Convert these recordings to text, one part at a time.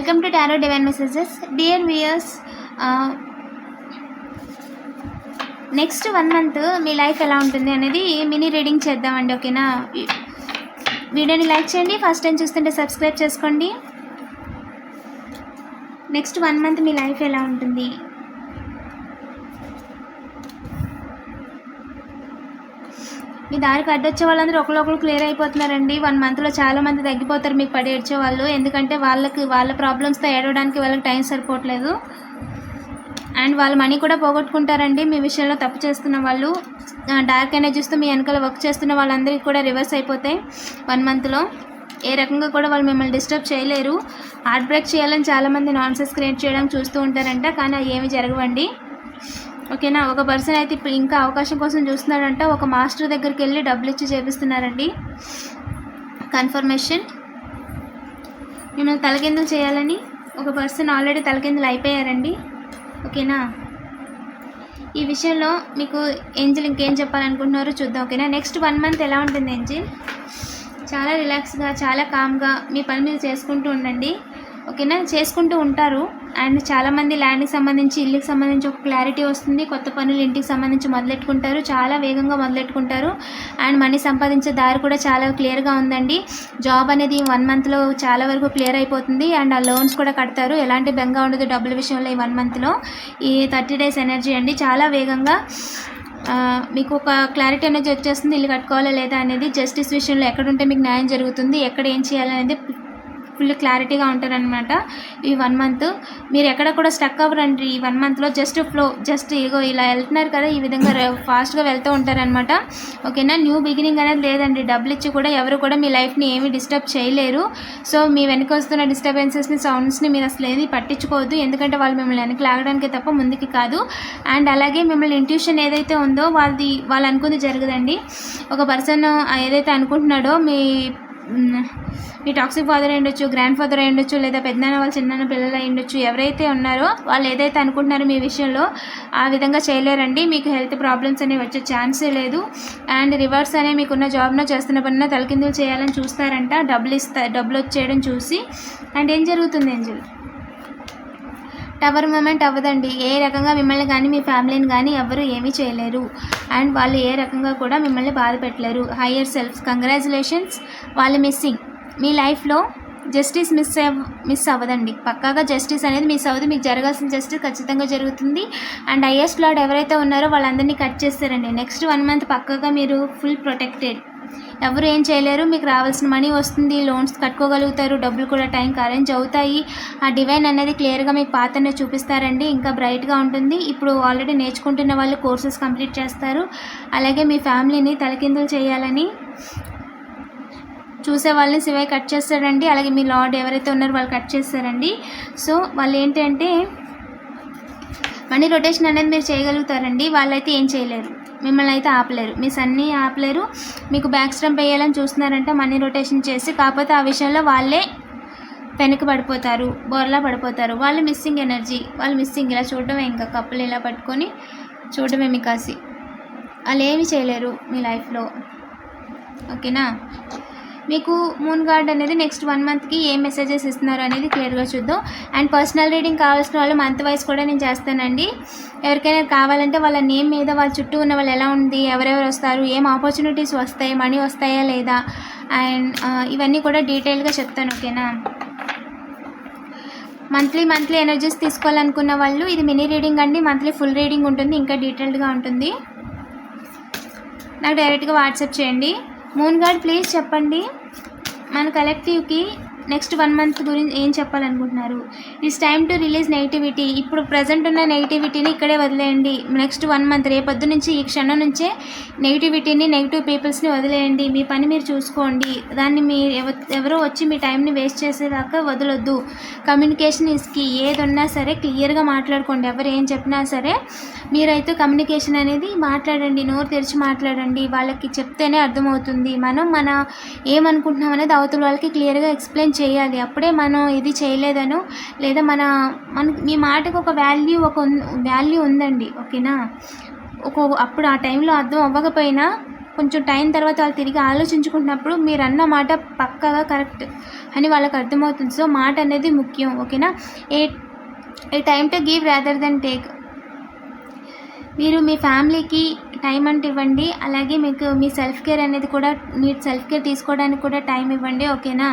Welcome to tarot divine messages dear viewers next one month me life ఎలా ఉంటుంది అనేది mini reading చేద్దామండి ఓకేనా? వీడియోని లైక్ చేయండి ఫస్ట్ టైం చూస్తుంటే సబ్స్క్రైబ్ చేసుకోండి. నెక్స్ట్ వన్ మంత్ మీ లైఫ్ ఎలా ఉంటుంది? మీ దారికి అడ్డొచ్చే వాళ్ళందరూ ఒకరొకరు క్లియర్ అయిపోతున్నారండి. వన్ మంత్లో చాలా మంది తగ్గిపోతారు మీకు పడి ఏడ్చే వాళ్ళు. ఎందుకంటే వాళ్ళకి వాళ్ళ ప్రాబ్లమ్స్తో ఏడవడానికి వాళ్ళకి టైం సరిపోవట్లేదు. అండ్ వాళ్ళ మనీ కూడా పోగొట్టుకుంటారండి. మీ విషయంలో తప్పు చేస్తున్న వాళ్ళు. డార్క్ ఎనర్జీస్తో మీ వెనకాల వర్క్ చేస్తున్న వాళ్ళందరికీ కూడా రివర్స్ అయిపోతాయి వన్ మంత్లో ఏ రకంగా కూడా వాళ్ళు మిమ్మల్ని డిస్టర్బ్ చేయలేరు. హార్ట్ బ్రేక్ చేయాలని చాలామంది నాన్సెస్ క్రియేట్ చేయడానికి చూస్తూ ఉంటారంట. కానీ అవి ఏమి జరగవండి. ఓకేనా? ఒక పర్సన్ అయితే ఇప్పుడు ఇంకా అవకాశం కోసం చూస్తున్నాడంట. ఒక మాస్టర్ దగ్గరికి వెళ్ళి డబ్బులు ఇచ్చి చేపిస్తున్నారండి. కన్ఫర్మేషన్ మిమ్మల్ని తలకిందులు చేయాలని ఒక పర్సన్ ఆల్రెడీ తలకిందులు అయిపోయారండి. ఓకేనా? ఈ విషయంలో మీకు ఏంజిల్ ఇంకేం చెప్పాలనుకుంటున్నారో చూద్దాం ఓకేనా? నెక్స్ట్ వన్ మంత్ ఎలా ఉంటుంది ఏంజిల్? చాలా రిలాక్స్గా చాలా కామ్గా మీ పని మీరు చేసుకుంటూ ఉండండి. ఓకేనా చేసుకుంటూ ఉంటారు. అండ్ చాలామంది ల్యాండ్కి సంబంధించి ఇల్లుకి సంబంధించి ఒక క్లారిటీ వస్తుంది. కొత్త పనులు ఇంటికి సంబంధించి మొదలెట్టుకుంటారు. చాలా వేగంగా మొదలెట్టుకుంటారు. అండ్ మనీ సంపాదించే దారి కూడా చాలా క్లియర్గా ఉందండి. జాబ్ అనేది వన్ మంత్లో చాలా వరకు క్లియర్ అయిపోతుంది. అండ్ ఆ లోన్స్ కూడా కడతారు. ఎలాంటి బెంగ ఉండదు డబ్బుల విషయంలో ఈ వన్ మంత్లో. ఈ థర్టీ డేస్ ఎనర్జీ అండి. చాలా వేగంగా మీకు ఒక క్లారిటీ అనేది వచ్చేస్తుంది. ఇల్లు కట్టుకోవాలా లేదా అనేది జస్టిస్ విషయంలో ఎక్కడుంటే మీకు న్యాయం జరుగుతుంది. ఎక్కడ ఏం చేయాలనేది ఫుల్ క్లారిటీగా ఉంటారనమాట ఈ వన్ మంత్. మీరు ఎక్కడ కూడా స్టక్ అవ్వరండి. ఈ వన్ మంత్లో జస్ట్ ఫ్లో జస్ట్ ఇగో ఇలా వెళ్తున్నారు కదా ఈ విధంగా ఫాస్ట్గా వెళ్తూ ఉంటారనమాట ఓకేనా? న్యూ బిగినింగ్ అనేది లేదండి. డబ్బులు ఇచ్చి కూడా ఎవరు కూడా మీ లైఫ్ని ఏమీ డిస్టర్బ్ చేయలేరు. సో మీ వెనక వస్తున్న డిస్టర్బెన్సెస్ని సౌండ్స్ని మీరు అసలు ఏది పట్టించుకోవద్దు. ఎందుకంటే వాళ్ళు మిమ్మల్ని వెనక్కి లాగడానికి తప్ప ముందుకి కాదు. అండ్ అలాగే మిమ్మల్ని ఇంట్యూషన్ ఏదైతే ఉందో వాళ్ళది వాళ్ళు అనుకుంది జరగదండి. ఒక పర్సన్ ఏదైతే అనుకుంటున్నాడో మీ మీ టాక్సిక్ ఫాదర్ అయ్యుండొచ్చు గ్రాండ్ ఫాదర్ అయ్యుండొచ్చు లేదా పెద్దనాన్న వాళ్ళ చిన్న పిల్లలు అయ్యుండొచ్చు ఎవరైతే ఉన్నారో వాళ్ళు ఏదైతే అనుకుంటున్నారో మీ విషయంలో ఆ విధంగా చేయలేరండి. మీకు హెల్త్ ప్రాబ్లమ్స్ అనేవి వచ్చే ఛాన్సే లేదు. అండ్ రివర్స్ అనే మీకున్న జాబ్లో చేస్తున్న పనిలో తలకిందులు చేయాలని చూస్తారంట. డబ్బులు ఇస్తా డబ్బులు వచ్చేయడం చూసి. అండ్ ఏం జరుగుతుంది ఏంజల్ టవర్ మూమెంట్ అవ్వదండి. ఏ రకంగా మిమ్మల్ని కానీ మీ ఫ్యామిలీని కానీ ఎవరు ఏమీ చేయలేరు. అండ్ వాళ్ళు ఏ రకంగా కూడా మిమ్మల్ని బాధ పెట్టలేరు. హయ్యర్ సెల్ఫ్స్ కంగ్రాచులేషన్స్ వాళ్ళు మిస్సింగ్ మీ లైఫ్లో జస్టిస్ మిస్ అవ్ మిస్ అవ్వదండి. పక్కాగా జస్టిస్ అనేది మిస్ అవ్వదు. మీకు జరగాల్సిన జస్టిస్ ఖచ్చితంగా జరుగుతుంది. అండ్ హయ్యెస్ట్ లాడ్ ఎవరైతే ఉన్నారో వాళ్ళందరినీ కట్ చేస్తారండి. నెక్స్ట్ వన్ మంత్ పక్కాగా మీరు ఫుల్ ప్రొటెక్టెడ్ ఎవరు ఏం చేయలేరు మీకు రావాల్సిన మనీ వస్తుంది లోన్స్ కట్టుకోగలుగుతారు డబ్బులు కూడా టైంకి అరేంజ్ అవుతాయి. ఆ డివైన్ అనేది క్లియర్గా మీకు పాత్రనే చూపిస్తారండి. ఇంకా బ్రైట్గా ఉంటుంది. ఇప్పుడు ఆల్రెడీ నేర్చుకుంటున్న వాళ్ళు కోర్సెస్ కంప్లీట్ చేస్తారు. అలాగే మీ ఫ్యామిలీని తలకిందులు చేయాలని చూసే వాళ్ళని శివయ్య కట్ చేస్తారండి అలాగే మీ లార్డ్ ఎవరైతే ఉన్నారో వాళ్ళు కట్ చేస్తారండి. సో వాళ్ళు ఏంటంటే మనీ రొటేషన్ అనేది మీరు చేయగలుగుతారండి. వాళ్ళైతే ఏం చేయలేరు. మిమ్మల్ని అయితే ఆపలేరు. మీ సన్ని ఆపలేరు. మీకు బ్యాక్ స్టంప్ వేయాలని చూస్తున్నారంటే మనీ రొటేషన్ చేసి కాకపోతే ఆ విషయంలో వాళ్ళే వెనక పడిపోతారు బోర్లా పడిపోతారు. వాళ్ళు మిస్సింగ్ ఎనర్జీ వాళ్ళు మిస్సింగ్ ఇలా చూడడమే ఇంకా. కప్పులు ఇలా పట్టుకొని చూడడమే మీ కాసి. వాళ్ళు ఏమి చేయలేరు మీ లైఫ్లో ఓకేనా? మీకు మూన్ గార్డ్ అనేది నెక్స్ట్ వన్ మంత్కి ఏ మెసేజెస్ ఇస్తున్నారు అనేది క్లియర్గా చూద్దాం. అండ్ పర్సనల్ రీడింగ్ కావాల్సిన వాళ్ళు మంత్ వైజ్ కూడా నేను చేస్తానండి. ఎవరికైనా కావాలంటే వాళ్ళ నేమ్ మీద వాళ్ళ చుట్టూ ఉన్న వాళ్ళు ఎలా ఉంది ఎవరెవరు వస్తారు ఏం ఆపర్చునిటీస్ వస్తాయి మనీ వస్తాయా లేదా అండ్ ఇవన్నీ కూడా డీటెయిల్గా చెప్తాను ఓకేనా మంత్లీ మంత్లీ ఎనర్జీస్ తీసుకోవాలనుకున్న వాళ్ళు ఇది మినీ రీడింగ్ అండి. మంత్లీ ఫుల్ రీడింగ్ ఉంటుంది ఇంకా డీటెయిల్డ్గా ఉంటుంది. నాకు డైరెక్ట్గా వాట్సాప్ చేయండి. మూన్ గార్డ్ ప్లీజ్ చెప్పండి మన కలెక్టివ్కి నెక్స్ట్ వన్ మంత్ గురించి ఏం చెప్పాలనుకుంటున్నారు? It's time to release negativity ఇప్పుడు ప్రజెంట్ ఉన్న నెగిటివిటీని ఇక్కడే వదిలేయండి. నెక్స్ట్ వన్ మంత్ రేపొద్దు నుంచి ఈ క్షణం నుంచే నెగిటివిటీని నెగిటివ్ పీపుల్స్ని వదిలేయండి. మీ పని మీరు చూసుకోండి. దాన్ని మీ ఎవరో వచ్చి మీ టైంని వేస్ట్ చేసేదాకా వదలొద్దు. కమ్యూనికేషన్ ఇస్కి ఏది ఉన్నా సరే క్లియర్గా మాట్లాడుకోండి. ఎవరు ఏం చెప్పినా సరే మీరైతే కమ్యూనికేషన్ అనేది మాట్లాడండి. నోరు తెరిచి మాట్లాడండి. వాళ్ళకి చెప్తేనే అర్థమవుతుంది. మనం మన ఏమనుకుంటున్నాం అనేది అవతల వాళ్ళకి క్లియర్గా ఎక్స్ప్లెయిన్ చేయాలి. అప్పుడే మనం ఇది చేయలేదనో. లేదా మన మన మీ మాటకు ఒక వాల్యూ ఒక వాల్యూ ఉందండి. ఓకేనా? ఒక అప్పుడు ఆ టైంలో అర్థం అవ్వకపోయినా కొంచెం టైం తర్వాత వాళ్ళు తిరిగి ఆలోచించుకుంటున్నప్పుడు మీరు అన్న మాట పక్కగా కరెక్ట్ అని వాళ్ళకి అర్థమవుతుంది. సో మాట అనేది ముఖ్యం. ఓకేనా? A a time to give rather than take మీరు మీ ఫ్యామిలీకి టైం అంటే ఇవ్వండి. అలాగే మీకు మీ సెల్ఫ్ కేర్ అనేది కూడా మీరు సెల్ఫ్ కేర్ తీసుకోవడానికి కూడా టైం ఇవ్వండి. ఓకేనా?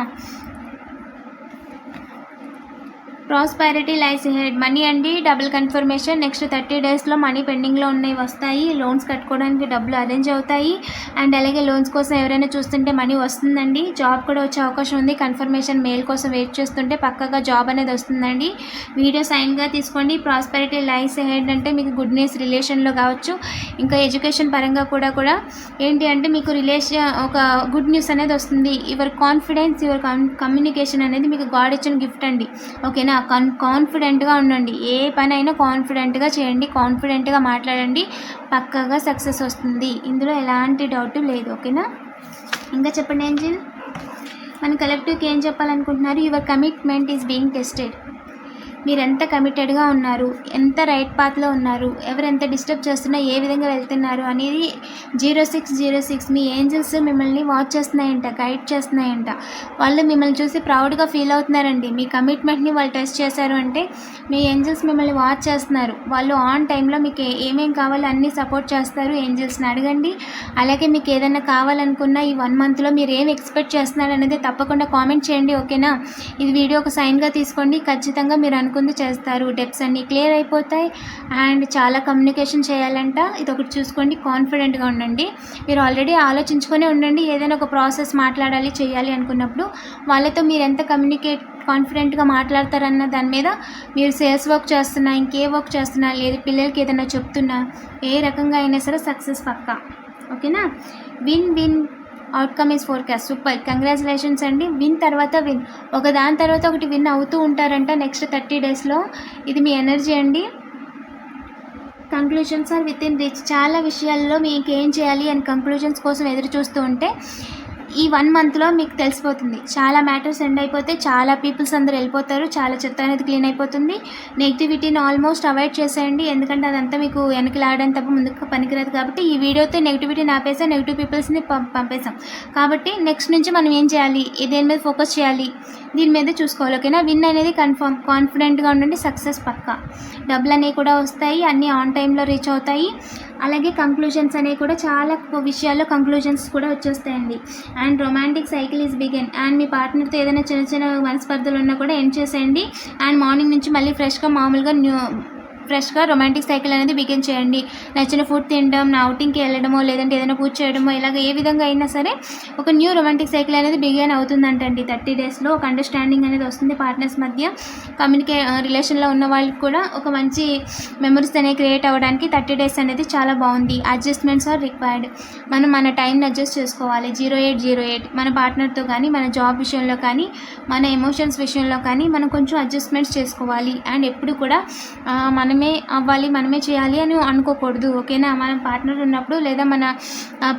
ప్రాస్పైరిటీ లైస్ హెడ్ మనీ అండి డబుల్ కన్ఫర్మేషన్ నెక్స్ట్ థర్టీ డేస్లో మనీ పెండింగ్లో ఉన్నవి వస్తాయి. లోన్స్ కట్టుకోవడానికి డబ్బులు అరేంజ్ అవుతాయి. అండ్ అలాగే లోన్స్ కోసం ఎవరైనా చూస్తుంటే మనీ వస్తుందండి. జాబ్ కూడా వచ్చే అవకాశం ఉంది. కన్ఫర్మేషన్ మెయిల్ కోసం వెయిట్ చేస్తుంటే పక్కగా జాబ్ అనేది వస్తుందండి. వీడియో సైన్గా తీసుకోండి. ప్రాస్పారిటీ లైస్ హెడ్ అంటే మీకు గుడ్ న్యూస్ రిలేషన్లో కావచ్చు. ఇంకా ఎడ్యుకేషన్ పరంగా కూడా కూడా ఏంటి అంటే మీకు రిలేషన్ ఒక గుడ్ న్యూస్ అనేది వస్తుంది. యువర్ కాన్ఫిడెన్స్ యువర్ కమ్యూనికేషన్ అనేది మీకు గాడ్ ఇచ్చిన గిఫ్ట్ అండి. ఓకేనా కన్ కాన్ఫిడెంట్గా ఉండండి. ఏ పని అయినా కాన్ఫిడెంట్గా చేయండి కాన్ఫిడెంట్గా మాట్లాడండి పక్కాగా సక్సెస్ వస్తుంది. ఇందులో ఎలాంటి డౌట్ లేదు ఓకేనా ఇంకా చెప్పండి ఏంజిల్? మన కలెక్టివ్కి ఏం చెప్పాలనుకుంటున్నారు? Your commitment is being tested మీరు ఎంత కమిటెడ్గా ఉన్నారు? ఎంత రైట్ పాత్లో ఉన్నారు? ఎవరు ఎంత డిస్టర్బ్ చేస్తున్నా ఏ విధంగా వెళ్తున్నారు అనేది జీరో సిక్స్ జీరో సిక్స్ మీ ఏంజల్స్ మిమ్మల్ని వాచ్ చేస్తున్నాయంట గైడ్ చేస్తున్నాయంట. వాళ్ళు మిమ్మల్ని చూసి ప్రౌడ్గా ఫీల్ అవుతున్నారండి. మీ కమిట్మెంట్ని వాళ్ళు టెస్ట్ చేశారు అంటే మీ ఏంజల్స్ మిమ్మల్ని వాచ్ చేస్తున్నారు. వాళ్ళు ఆన్ టైంలో మీకు ఏమేమి కావాలో అన్నీ సపోర్ట్ చేస్తారు ఏంజల్స్ని అడగండి. అలాగే మీకు ఏదైనా కావాలనుకున్న ఈ వన్ మంత్లో మీరు ఏం ఎక్స్పెక్ట్ చేస్తున్నారు అనేది తప్పకుండా కామెంట్ చేయండి ఓకేనా ఇది వీడియో ఒక సైన్గా తీసుకోండి. ఖచ్చితంగా మీరు అనుకుంది చేస్తారు. డెప్స్ అన్నీ క్లియర్ అయిపోతాయి. అండ్ చాలా కమ్యూనికేషన్ చేయాలంట. ఇది ఒకటి చూసుకోండి కాన్ఫిడెంట్గా ఉండండి. మీరు ఆల్రెడీ ఆలోచించుకొని ఉండండి. ఏదైనా ఒక ప్రాసెస్ మాట్లాడాలి చేయాలి అనుకున్నప్పుడు వాళ్ళతో మీరు ఎంత కమ్యూనికేట్ కాన్ఫిడెంట్గా మాట్లాడతారన్న దాని మీద మీరు సేల్స్ వర్క్ చేస్తున్నా ఇంకే వర్క్ చేస్తున్నా లేదు పిల్లలకి ఏదైనా చెప్తున్నా ఏ రకంగా అయినా సరే సక్సెస్ పక్కా. ఓకేనా win win outcome is forecast super congratulations అండి. విన్ తర్వాత విన్ ఒక దాని తర్వాత ఒకటి విన్ అవుతూ ఉంటారంట నెక్స్ట్ థర్టీ డేస్లో ఇది మీ ఎనర్జీ అండి. Conclusions are within reach చాలా విషయాల్లో మీకు ఏం చేయాలి అని కంక్లూజన్స్ కోసం ఎదురు చూస్తూ ఉంటే ఈ వన్ మంత్లో మీకు తెలిసిపోతుంది. చాలా మ్యాటర్స్ ఎండ్ అయిపోతే చాలా పీపుల్స్ అందరు వెళ్ళిపోతారు. చాలా చెత్త అనేది క్లీన్ అయిపోతుంది. నెగిటివిటీని ఆల్మోస్ట్ అవాయిడ్ చేసేయండి. ఎందుకంటే అదంతా మీకు వెనకలాడడం తప్ప ముందుకు పనికిరాదు కాబట్టి ఈ వీడియోతో నెగిటివిటీని ఆపేసాం నెగిటివ్ పీపుల్స్ని పం పంపేసాం కాబట్టి నెక్స్ట్ నుంచి మనం ఏం చేయాలి? దేని మీద ఫోకస్ చేయాలి? దీని మీద చూసుకోవాలి. ఓకేనా విన్ అనేది కన్ఫర్మ్ కాన్ఫిడెంట్గా ఉండండి. సక్సెస్ పక్కా. డబ్బులు అనేవి కూడా వస్తాయి. అన్నీ ఆన్ టైంలో రీచ్ అవుతాయి. అలాగే కంక్లూజన్స్ అనేవి కూడా చాలా విషయాల్లో కంక్లూజన్స్ కూడా వచ్చేస్తాయండి. And romantic cycle is begin and మీ పార్ట్నర్తో ఏదైనా చిన్న చిన్న మనస్పర్ధలు ఉన్నా కూడా ఎండ్ చేసేయండి. అండ్ మార్నింగ్ నుంచి మళ్ళీ ఫ్రెష్గా మామూలుగా న్యూ ఫ్రెష్గా రొమాంటిక్ సైకిల్ అనేది బిగిన్ చేయండి. నచ్చిన ఫుడ్ తినడం నా అవుటింగ్కి వెళ్ళడమో లేదంటే ఏదైనా పూజ చేయడమో ఇలాగ ఏ విధంగా అయినా సరే ఒక న్యూ రొమాంటిక్ సైకిల్ అనేది బిగిన్ అవుతుందంటండి. థర్టీ డేస్లో ఒక అండర్స్టాండింగ్ అనేది వస్తుంది పార్ట్నర్స్ మధ్య. కమ్యూనికే రిలేషన్లో ఉన్న వాళ్ళకి కూడా ఒక మంచి మెమరీస్ అనేవి క్రియేట్ అవ్వడానికి థర్టీ డేస్ అనేది చాలా బాగుంది. Adjustments are required. మనం మన టైంని అడ్జస్ట్ చేసుకోవాలి. Zero eight zero eight. మన పార్ట్నర్తో కానీ మన జాబ్ విషయంలో కానీ మన ఎమోషన్స్ విషయంలో కానీ మనం కొంచెం అడ్జస్ట్మెంట్స్ చేసుకోవాలి. అండ్ ఎప్పుడు కూడా మనం మనమే అవ్వాలి మనమే చేయాలి అని అనుకోకూడదు ఓకేనా? మన పార్ట్నర్ ఉన్నప్పుడు లేదా మన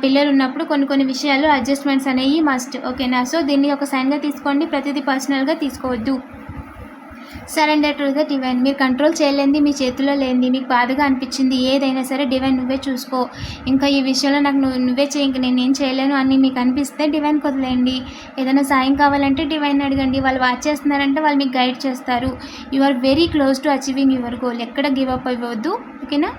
పిల్లలు ఉన్నప్పుడు కొన్ని కొన్ని విషయాలు అడ్జస్ట్మెంట్స్ అనేవి మస్ట్ ఓకేనా? సో దీన్ని ఒక సైన్గా తీసుకోండి ప్రతిదీ పర్సనల్గా తీసుకోవద్దు. Surrender to the divine. మీరు కంట్రోల్ చేయలేంది మీ చేతిలో లేనిది మీకు బాధగా అనిపించింది ఏదైనా సరే డివైన్ నువ్వే చూసుకో. ఇంకా ఈ విషయంలో నాకు నువ్వు నువ్వే చేయి ఇంక నేను ఏం చేయలేను అని మీకు అనిపిస్తే డివైన్ వదిలేయండి ఏదైనా సాయం కావాలంటే డివైన్ అడగండి. వాళ్ళు వాచ్ చేస్తున్నారంటే వాళ్ళు మీకు గైడ్ చేస్తారు. You are very close to achieving your goal. ఎక్కడ గివ్ అప్ అవ్వద్దు. ఓకేనా?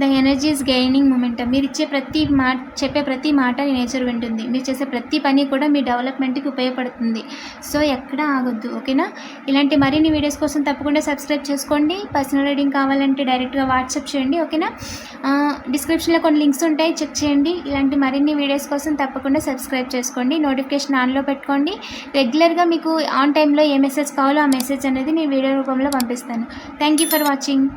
The energy is gaining momentum మీరు ఇచ్చే ప్రతి మాట చెప్పే ప్రతి మాట నేచర్ వింటుంది. మీరు చేసే ప్రతి పని కూడా మీ డెవలప్మెంట్కి ఉపయోగపడుతుంది. సో ఎక్కడ ఆగొద్దు ఓకేనా ఇలాంటి మరిన్ని వీడియోస్ కోసం తప్పకుండా సబ్స్క్రైబ్ చేసుకోండి. పర్సనల్ రీడింగ్ కావాలంటే డైరెక్ట్గా వాట్సాప్ చేయండి ఓకేనా డిస్క్రిప్షన్లో కొన్ని లింక్స్ ఉంటాయి చెక్ చేయండి. ఇలాంటి మరిన్ని వీడియోస్ కోసం తప్పకుండా సబ్స్క్రైబ్ చేసుకోండి. నోటిఫికేషన్ ఆన్లో పెట్టుకోండి. రెగ్యులర్గా మీకు ఆన్ టైంలో ఏ మెసేజ్ కావాలో ఆ మెసేజ్ అనేది నేను వీడియో రూపంలో పంపిస్తాను. Thank you for watching